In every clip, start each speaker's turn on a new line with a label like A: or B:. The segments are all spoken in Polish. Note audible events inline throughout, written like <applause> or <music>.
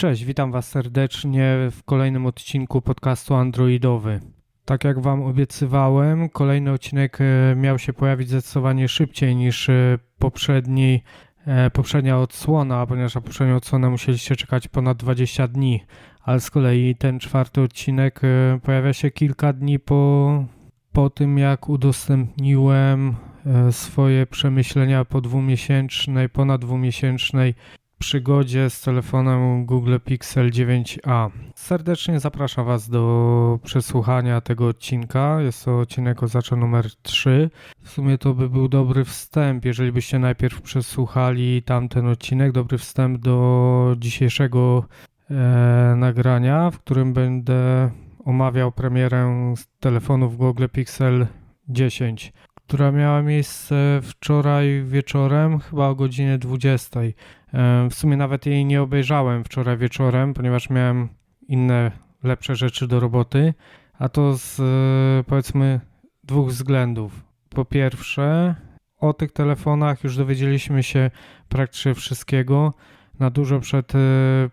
A: Cześć, witam Was serdecznie w kolejnym odcinku podcastu Androidowy. Tak jak Wam obiecywałem, kolejny odcinek e, miał się pojawić zdecydowanie szybciej niż e, poprzedni, e, poprzednia odsłona, ponieważ na poprzednią odsłonę musieliście czekać ponad 20 dni, ale z kolei ten czwarty odcinek pojawia się kilka dni po, po tym, jak udostępniłem swoje przemyślenia po dwumiesięcznej, ponad dwumiesięcznej przygodzie z telefonem Google Pixel 9a. Serdecznie zapraszam Was do przesłuchania tego odcinka. Jest to odcinek oznacza numer 3. W sumie to by był dobry wstęp, jeżeli byście najpierw przesłuchali tamten odcinek, dobry wstęp do dzisiejszego e, nagrania, w którym będę omawiał premierę telefonów Google Pixel 10 która miała miejsce wczoraj wieczorem, chyba o godzinie 20. W sumie nawet jej nie obejrzałem wczoraj wieczorem, ponieważ miałem inne, lepsze rzeczy do roboty, a to z e, powiedzmy dwóch względów. Po pierwsze, o tych telefonach już dowiedzieliśmy się praktycznie wszystkiego na dużo przed e,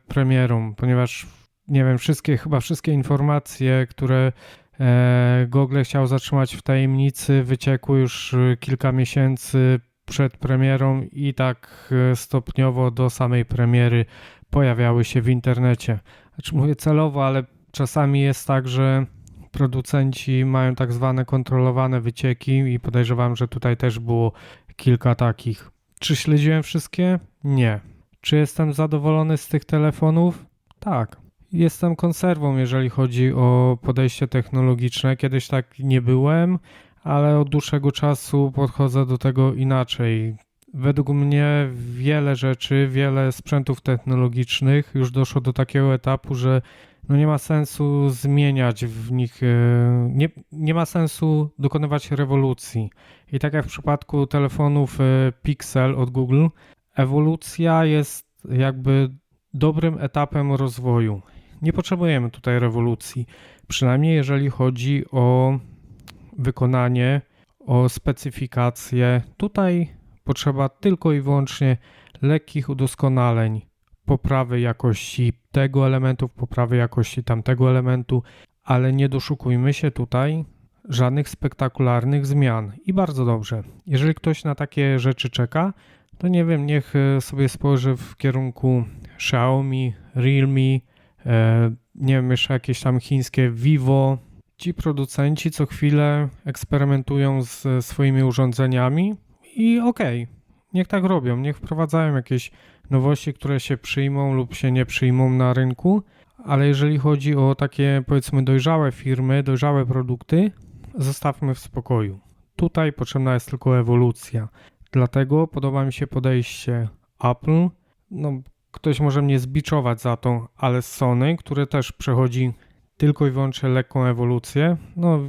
A: premierą, ponieważ nie wiem, wszystkie, chyba wszystkie informacje, które e, Google chciał zatrzymać w tajemnicy, wyciekły już kilka miesięcy przed premierą i tak e, stopniowo do samej premiery pojawiały się w internecie. Znaczy mówię celowo, ale czasami jest tak, że producenci mają tak zwane kontrolowane wycieki i podejrzewam, że tutaj też było kilka takich. Czy śledziłem wszystkie? Nie. Czy jestem zadowolony z tych telefonów? Tak. Jestem konserwą, jeżeli chodzi o podejście technologiczne. Kiedyś tak nie byłem ale od dłuższego czasu podchodzę do tego inaczej. Według mnie wiele rzeczy, wiele sprzętów technologicznych już doszło do takiego etapu, że no nie ma sensu zmieniać w nich, e, nie, nie ma sensu dokonywać rewolucji. I tak jak w przypadku telefonów e, Pixel od Google, ewolucja jest jakby dobrym etapem rozwoju. Nie potrzebujemy tutaj rewolucji, przynajmniej jeżeli chodzi o wykonanie, o specyfikację. Tutaj potrzeba tylko i wyłącznie lekkich udoskonaleń, poprawy jakości tego elementu, poprawy jakości tamtego elementu, ale nie doszukujmy się tutaj żadnych spektakularnych zmian. I bardzo dobrze. Jeżeli ktoś na takie rzeczy czeka, to nie wiem, niech e, sobie spojrzy w kierunku Xiaomi, Realme, e, nie wiem, jeszcze jakieś tam chińskie Vivo, ci producenci co chwilę eksperymentują z swoimi urządzeniami i okej, okay, niech tak robią, niech wprowadzają jakieś nowości, które się przyjmą lub się nie przyjmą na rynku, ale jeżeli chodzi o takie powiedzmy dojrzałe firmy, dojrzałe produkty, zostawmy w spokoju. Tutaj potrzebna jest tylko ewolucja. Dlatego podoba mi się podejście Apple. No, ktoś może mnie zbiczować za to, ale Sony, które też przechodzi tylko i wyłącznie lekką ewolucję. No,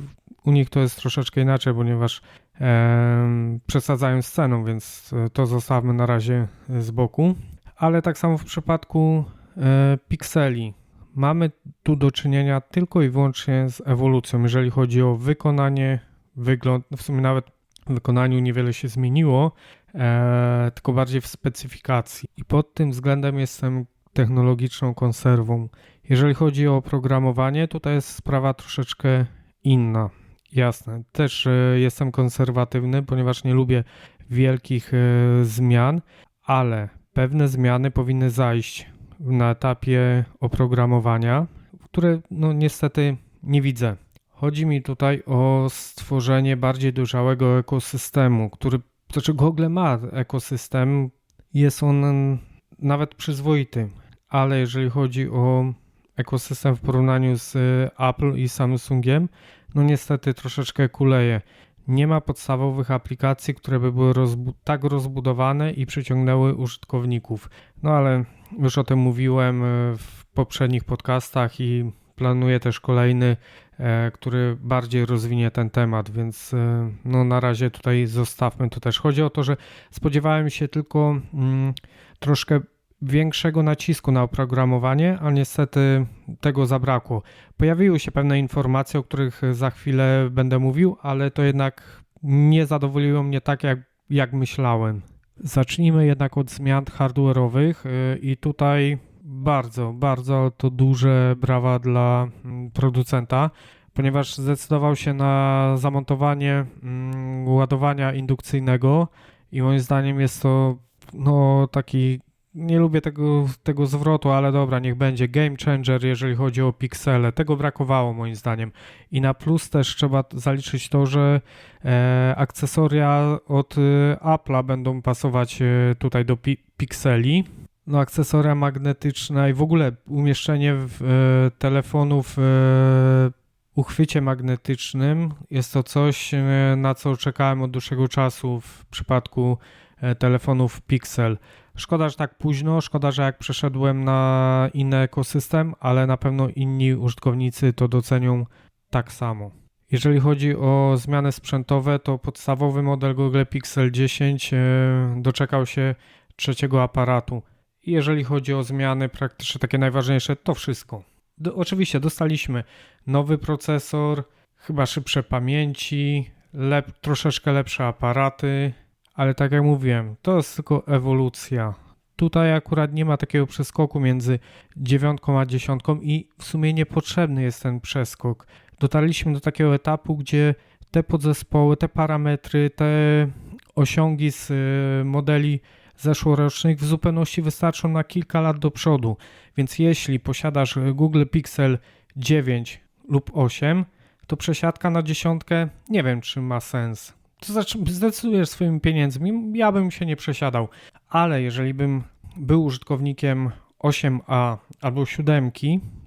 A: u nich to jest troszeczkę inaczej, ponieważ e, przesadzają sceną, więc to zostawmy na razie z boku. Ale tak samo w przypadku e, pikseli. Mamy tu do czynienia tylko i wyłącznie z ewolucją, jeżeli chodzi o wykonanie, wygląd. W sumie nawet w wykonaniu niewiele się zmieniło, e, tylko bardziej w specyfikacji. I pod tym względem jestem technologiczną konserwą. Jeżeli chodzi o oprogramowanie, tutaj jest sprawa troszeczkę inna. Jasne, też e, jestem konserwatywny, ponieważ nie lubię wielkich e, zmian, ale pewne zmiany powinny zajść na etapie oprogramowania, które no niestety nie widzę. Chodzi mi tutaj o stworzenie bardziej dojrzałego ekosystemu, który, znaczy Google ma ekosystem, jest on nawet przyzwoity, ale jeżeli chodzi o ekosystem w porównaniu z y, Apple i Samsungiem, no niestety troszeczkę kuleje. Nie ma podstawowych aplikacji, które by były rozbu tak rozbudowane i przyciągnęły użytkowników. No ale już o tym mówiłem y, w poprzednich podcastach i planuję też kolejny, e, który bardziej rozwinie ten temat, więc e, no na razie tutaj zostawmy to też. Chodzi o to, że spodziewałem się tylko mm, troszkę większego nacisku na oprogramowanie, a niestety tego zabrakło. Pojawiły się pewne informacje, o których za chwilę będę mówił, ale to jednak nie zadowoliło mnie tak, jak, jak myślałem. Zacznijmy jednak od zmian hardware'owych y, i tutaj bardzo, bardzo to duże brawa dla mm, producenta, ponieważ zdecydował się na zamontowanie mm, ładowania indukcyjnego i moim zdaniem jest to no taki nie lubię tego, tego zwrotu, ale dobra, niech będzie game changer, jeżeli chodzi o piksele. Tego brakowało moim zdaniem. I na plus też trzeba zaliczyć to, że e, akcesoria od e, Apple'a będą pasować e, tutaj do pi pikseli. No, akcesoria magnetyczne i w ogóle umieszczenie w, e, telefonów w e, uchwycie magnetycznym jest to coś, e, na co czekałem od dłuższego czasu w przypadku telefonów Pixel. Szkoda, że tak późno, szkoda, że jak przeszedłem na inny ekosystem, ale na pewno inni użytkownicy to docenią tak samo. Jeżeli chodzi o zmiany sprzętowe, to podstawowy model Google Pixel 10 e, doczekał się trzeciego aparatu. Jeżeli chodzi o zmiany praktycznie takie najważniejsze, to wszystko. Do, oczywiście dostaliśmy nowy procesor, chyba szybsze pamięci, lep, troszeczkę lepsze aparaty, ale tak jak mówiłem, to jest tylko ewolucja. Tutaj akurat nie ma takiego przeskoku między dziewiątką a dziesiątką i w sumie niepotrzebny jest ten przeskok. Dotarliśmy do takiego etapu, gdzie te podzespoły, te parametry, te osiągi z y, modeli zeszłorocznych w zupełności wystarczą na kilka lat do przodu. Więc jeśli posiadasz Google Pixel 9 lub 8, to przesiadka na dziesiątkę nie wiem, czy ma sens. To znaczy, zdecydujesz swoimi pieniędzmi, ja bym się nie przesiadał, ale jeżeli bym był użytkownikiem 8A albo 7,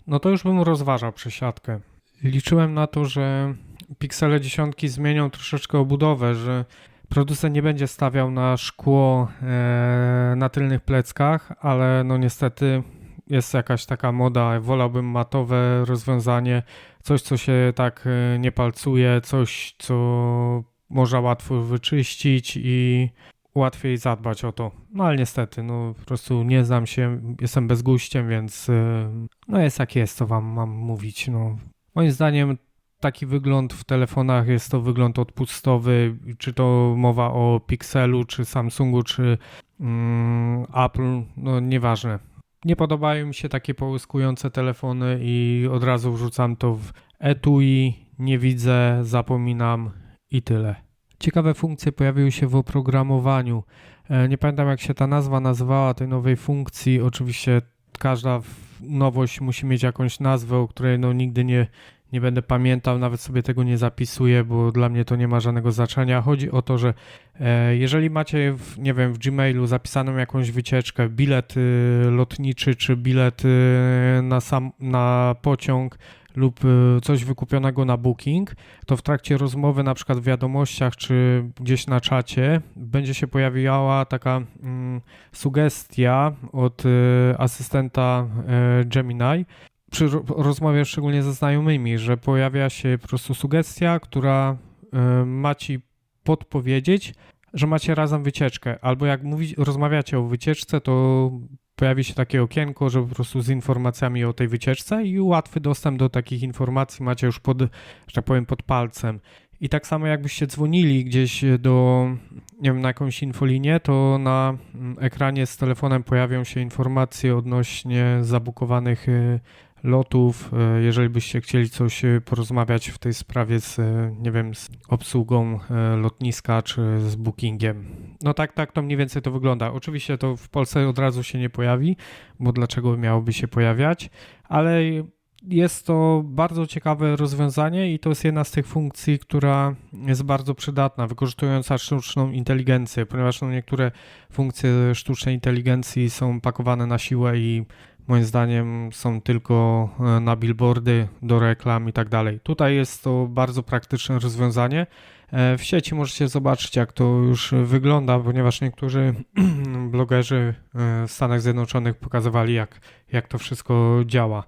A: no to już bym rozważał przesiadkę. Liczyłem na to, że piksele dziesiątki zmienią troszeczkę obudowę, że producent nie będzie stawiał na szkło e, na tylnych pleckach, ale no niestety jest jakaś taka moda, wolałbym matowe rozwiązanie, coś co się tak e, nie palcuje, coś co można łatwo wyczyścić i łatwiej zadbać o to. No ale niestety, no po prostu nie znam się, jestem bezguściem, więc e, no jest jak jest, to wam mam mówić. No. Moim zdaniem taki wygląd w telefonach jest to wygląd odpustowy, czy to mowa o Pixelu, czy Samsungu, czy mm, Apple, no nieważne. Nie podobają mi się takie połyskujące telefony i od razu wrzucam to w etui, nie widzę, zapominam i tyle. Ciekawe funkcje pojawiły się w oprogramowaniu. E, nie pamiętam jak się ta nazwa nazywała tej nowej funkcji. Oczywiście każda nowość musi mieć jakąś nazwę, o której no nigdy nie, nie będę pamiętał, nawet sobie tego nie zapisuję, bo dla mnie to nie ma żadnego znaczenia. Chodzi o to, że e, jeżeli macie, w, nie wiem, w Gmailu zapisaną jakąś wycieczkę, bilet y, lotniczy czy bilet y, na, sam, na pociąg, lub y, coś wykupionego na Booking, to w trakcie rozmowy, na przykład w wiadomościach czy gdzieś na czacie, będzie się pojawiała taka mm, sugestia od y, asystenta y, Gemini, przy rozmowie szczególnie ze znajomymi, że pojawia się po prostu sugestia, która y, ma ci podpowiedzieć, że macie razem wycieczkę, albo jak mówić, rozmawiacie o wycieczce, to pojawi się takie okienko, że po prostu z informacjami o tej wycieczce i łatwy dostęp do takich informacji macie już pod, że tak powiem, pod palcem. I tak samo jakbyście dzwonili gdzieś do, nie wiem, na jakąś infolinię, to na mm, ekranie z telefonem pojawią się informacje odnośnie zabukowanych y, lotów, e, jeżeli byście chcieli coś e, porozmawiać w tej sprawie z, e, nie wiem, z obsługą lotniska czy z bookingiem. No tak, tak to mniej więcej to wygląda. Oczywiście to w Polsce od razu się nie pojawi, bo dlaczego miałoby się pojawiać, ale jest to bardzo ciekawe rozwiązanie i to jest jedna z tych funkcji, która jest bardzo przydatna, wykorzystująca sztuczną inteligencję, ponieważ no niektóre funkcje sztucznej inteligencji są pakowane na siłę i moim zdaniem są tylko e, na billboardy, do reklam i tak dalej. Tutaj jest to bardzo praktyczne rozwiązanie. E, w sieci możecie zobaczyć, jak to już wygląda, ponieważ niektórzy <clears throat> blogerzy e, w Stanach Zjednoczonych pokazywali, jak, jak to wszystko działa.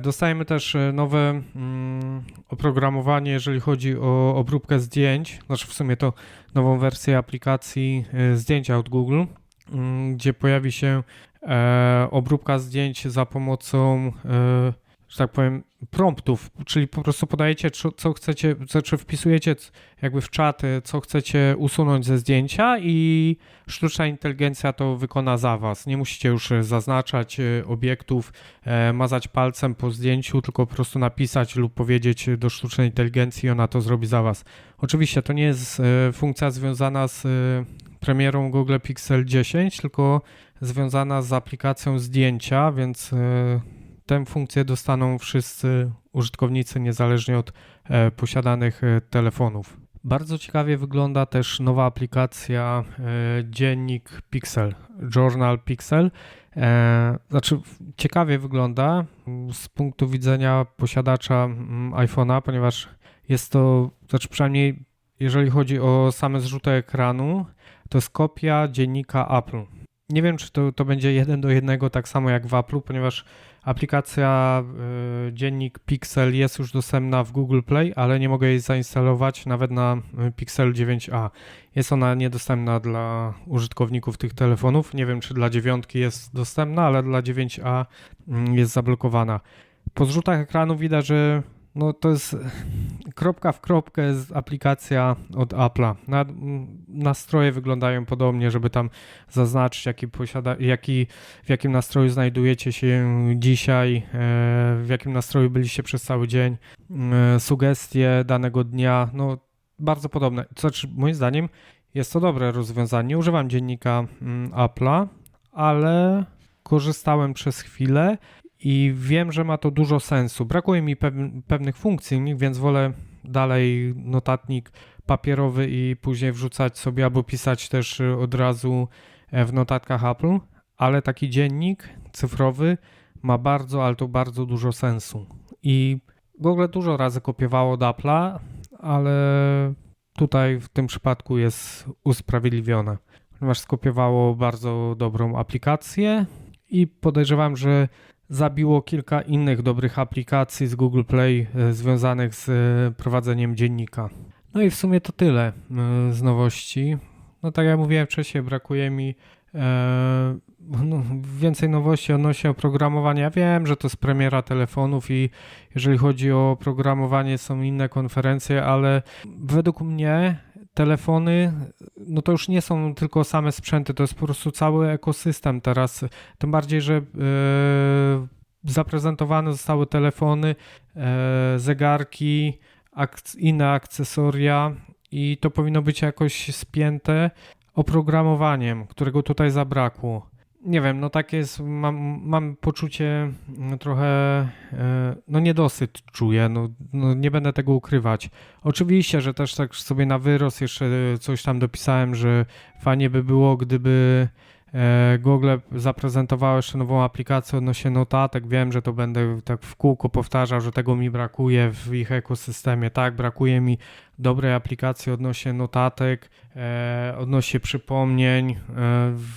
A: Dostajemy też nowe mm, oprogramowanie, jeżeli chodzi o obróbkę zdjęć, znaczy w sumie to nową wersję aplikacji zdjęcia od Google, mm, gdzie pojawi się obróbka zdjęć za pomocą, e, że tak powiem, promptów, czyli po prostu podajecie, co, chcecie, czy wpisujecie jakby w czat, co chcecie usunąć ze zdjęcia i sztuczna inteligencja to wykona za was. Nie musicie już zaznaczać e, obiektów, e, mazać palcem po zdjęciu, tylko po prostu napisać lub powiedzieć do sztucznej inteligencji i ona to zrobi za was. Oczywiście to nie jest e, funkcja związana z premierą Google Pixel 10, tylko związana z aplikacją zdjęcia, więc Tę funkcję dostaną wszyscy użytkownicy, niezależnie od e, posiadanych e, telefonów. Bardzo ciekawie wygląda też nowa aplikacja e, Dziennik Pixel, Journal Pixel. Znaczy, ciekawie wygląda z punktu widzenia posiadacza iPhone'a, ponieważ jest to, znaczy przynajmniej jeżeli chodzi o same zrzuty ekranu, to jest kopia dziennika Apple. Nie wiem, czy to, to będzie jeden do jednego tak samo jak w Apple, ponieważ Aplikacja y, Dziennik Pixel jest już dostępna w Google Play, ale nie mogę jej zainstalować nawet na y, Pixel 9a. Jest ona niedostępna dla użytkowników tych telefonów. Nie wiem, czy dla dziewiątki jest dostępna, ale dla 9a mm, jest zablokowana. Po zrzutach ekranu widać, że no to jest kropka w kropkę z aplikacja od Apple'a. Nastroje wyglądają podobnie, żeby tam zaznaczyć, jaki posiada, jaki, w jakim nastroju znajdujecie się dzisiaj, e, w jakim nastroju byliście przez cały dzień, e, sugestie danego dnia, no bardzo podobne. Co moim zdaniem jest to dobre rozwiązanie. Używam dziennika mm, Apple'a, ale korzystałem przez chwilę i wiem, że ma to dużo sensu. Brakuje mi pewnych funkcji, więc wolę dalej notatnik papierowy i później wrzucać sobie albo pisać też od razu e, w notatkach Apple, ale taki dziennik cyfrowy ma bardzo, ale to bardzo dużo sensu. I w ogóle dużo razy kopiowało od Apple'a, ale tutaj w tym przypadku jest usprawiedliwione, ponieważ skopiowało bardzo dobrą aplikację i podejrzewam, że zabiło kilka innych dobrych aplikacji z Google Play e, związanych z e, prowadzeniem dziennika. No i w sumie to tyle e, z nowości. No tak jak mówiłem wcześniej, brakuje mi e, no, więcej nowości odnośnie oprogramowania. Wiem, że to jest premiera telefonów i jeżeli chodzi o oprogramowanie są inne konferencje, ale według mnie telefony, no to już nie są tylko same sprzęty, to jest po prostu cały ekosystem teraz. Tym bardziej, że e, zaprezentowane zostały telefony, e, zegarki, inne akcesoria i to powinno być jakoś spięte oprogramowaniem, którego tutaj zabrakło nie wiem, no takie jest, mam, mam poczucie no, trochę, e, no niedosyt czuję, no, no, nie będę tego ukrywać. Oczywiście, że też tak sobie na wyrost jeszcze coś tam dopisałem, że fajnie by było, gdyby e, Google zaprezentowało jeszcze nową aplikację odnośnie notatek. Wiem, że to będę tak w kółko powtarzał, że tego mi brakuje w ich ekosystemie. Tak, brakuje mi dobrej aplikacji odnośnie notatek, e, odnośnie przypomnień,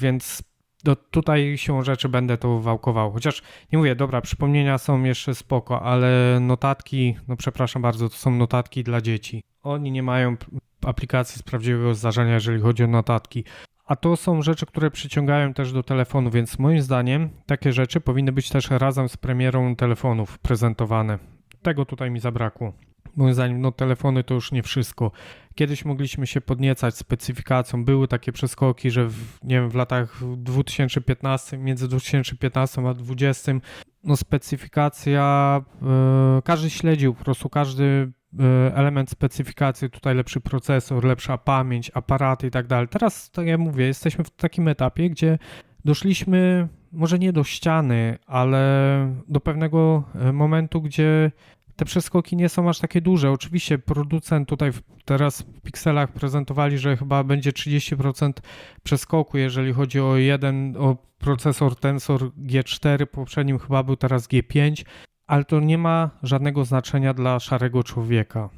A: więc do, tutaj się rzeczy będę to wałkował. Chociaż nie mówię, dobra, przypomnienia są jeszcze spoko, ale notatki, no przepraszam bardzo, to są notatki dla dzieci. Oni nie mają aplikacji z prawdziwego zdarzenia, jeżeli chodzi o notatki. A to są rzeczy, które przyciągają też do telefonu, więc moim zdaniem takie rzeczy powinny być też razem z premierą telefonów prezentowane. Tego tutaj mi zabrakło. Moim zdaniem, no telefony to już nie wszystko. Kiedyś mogliśmy się podniecać specyfikacją. Były takie przeskoki, że w, nie wiem, w latach 2015, między 2015 a 2020, no specyfikacja, yy, każdy śledził po prostu, każdy e, element specyfikacji, tutaj lepszy procesor, lepsza pamięć, aparaty i tak dalej. Teraz, tak jak mówię, jesteśmy w takim etapie, gdzie doszliśmy może nie do ściany, ale do pewnego e, momentu, gdzie te przeskoki nie są aż takie duże. Oczywiście producent tutaj teraz w pikselach prezentowali, że chyba będzie 30% przeskoku, jeżeli chodzi o jeden, o procesor Tensor G4, poprzednim chyba był teraz G5, ale to nie ma żadnego znaczenia dla szarego człowieka.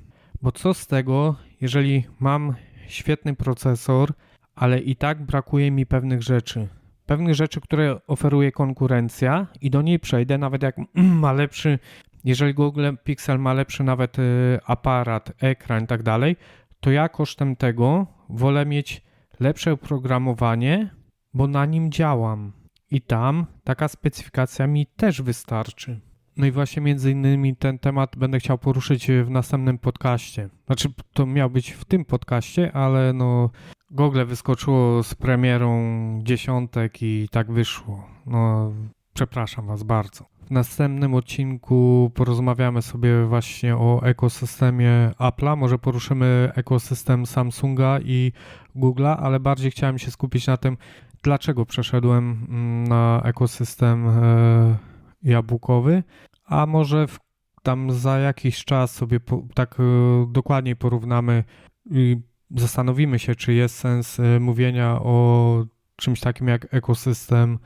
A: Bo co z tego, jeżeli mam świetny procesor, ale i tak brakuje mi pewnych rzeczy. Pewnych rzeczy, które oferuje konkurencja i do niej przejdę, nawet jak <clears throat> ma lepszy jeżeli Google Pixel ma lepszy nawet y, aparat, ekran i tak dalej, to ja kosztem tego wolę mieć lepsze oprogramowanie, bo na nim działam. I tam taka specyfikacja mi też wystarczy. No i właśnie między innymi ten temat będę chciał poruszyć w następnym podcaście. Znaczy, to miał być w tym podcaście, ale no Google wyskoczyło z premierą dziesiątek i tak wyszło. No, przepraszam Was bardzo. W następnym odcinku porozmawiamy sobie właśnie o ekosystemie Apple'a. Może poruszymy ekosystem Samsunga i Google'a, ale bardziej chciałem się skupić na tym, dlaczego przeszedłem mm, na ekosystem e, jabłkowy, a może w, tam za jakiś czas sobie po, tak e, dokładniej porównamy i zastanowimy się, czy jest sens e, mówienia o czymś takim jak ekosystem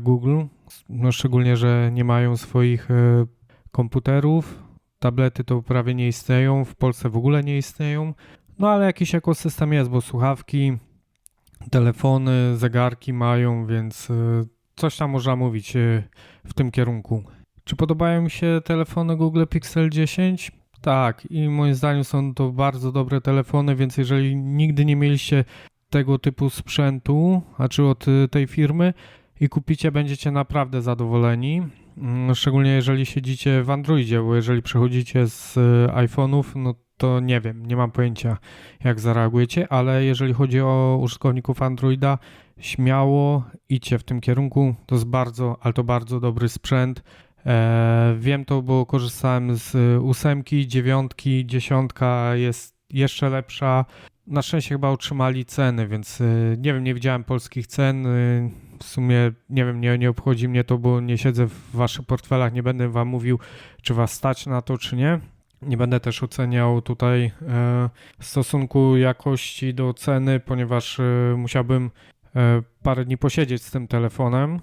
A: Google, no szczególnie, że nie mają swoich e, komputerów, tablety to prawie nie istnieją, w Polsce w ogóle nie istnieją, no ale jakiś ekosystem jest, bo słuchawki, telefony, zegarki mają, więc e, coś tam można mówić e, w tym kierunku. Czy podobają mi się telefony Google Pixel 10? Tak, i moim zdaniem są to bardzo dobre telefony, więc jeżeli nigdy nie mieliście tego typu sprzętu, znaczy od y, tej firmy i kupicie, będziecie naprawdę zadowoleni. Mm, Szczególnie jeżeli siedzicie w Androidzie, bo jeżeli przechodzicie z y, iPhone'ów, no to nie wiem, nie mam pojęcia jak zareagujecie, ale jeżeli chodzi o użytkowników Androida, śmiało idźcie w tym kierunku. To jest bardzo, ale to bardzo dobry sprzęt. E, wiem to, bo korzystałem z y, ósemki, dziewiątki, dziesiątka jest jeszcze lepsza. Na szczęście chyba utrzymali ceny, więc nie wiem, nie widziałem polskich cen. W sumie nie wiem, nie, nie obchodzi mnie to, bo nie siedzę w waszych portfelach, nie będę wam mówił, czy was stać na to, czy nie. Nie będę też oceniał tutaj e, stosunku jakości do ceny, ponieważ e, musiałbym e, parę dni posiedzieć z tym telefonem,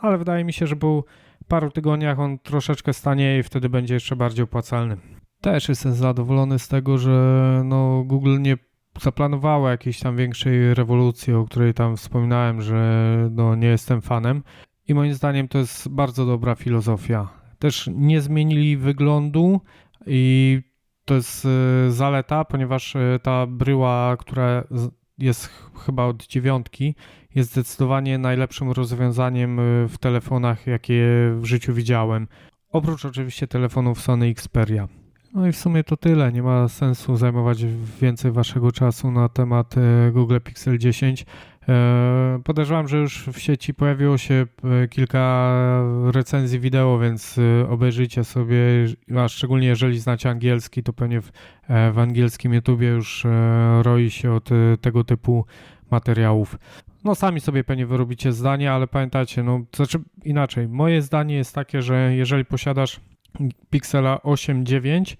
A: ale wydaje mi się, że po paru tygodniach on troszeczkę stanieje i wtedy będzie jeszcze bardziej opłacalny. Też jestem zadowolony z tego, że no, Google nie zaplanowało jakiejś tam większej rewolucji, o której tam wspominałem, że no, nie jestem fanem. I moim zdaniem to jest bardzo dobra filozofia. Też nie zmienili wyglądu i to jest e, zaleta, ponieważ e, ta bryła, która jest ch- chyba od dziewiątki, jest zdecydowanie najlepszym rozwiązaniem e, w telefonach, jakie w życiu widziałem. Oprócz oczywiście telefonów Sony Xperia. No i w sumie to tyle. Nie ma sensu zajmować więcej waszego czasu na temat e, Google Pixel 10. E, Podejrzewam, że już w sieci pojawiło się e, kilka recenzji wideo, więc obejrzyjcie sobie, a szczególnie jeżeli znacie angielski, to pewnie w, w angielskim YouTubie już roi się od tego typu materiałów. No sami sobie pewnie wyrobicie zdanie, ale pamiętajcie, no znaczy inaczej. Moje zdanie jest takie, że jeżeli posiadasz Pixela 8.9,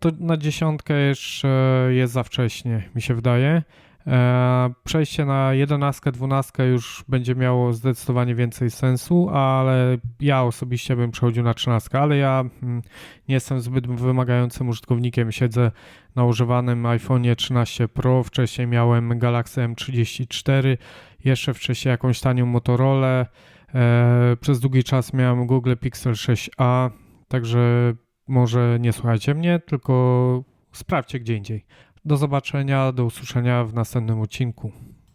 A: to na dziesiątkę jeszcze jest za wcześnie, mi się wydaje. E, Przejście na 11, 12 już będzie miało zdecydowanie więcej sensu, ale ja osobiście bym przechodził na 13, ale ja mm, nie jestem zbyt wymagającym użytkownikiem. Siedzę na używanym iPhone'ie 13 Pro, wcześniej miałem Galaxy M34, jeszcze wcześniej jakąś tanią Motorola. E, Przez długi czas miałem Google Pixel 6a, także może nie słuchajcie mnie, tylko sprawdźcie gdzie indziej. Do zobaczenia, do usłyszenia w następnym odcinku.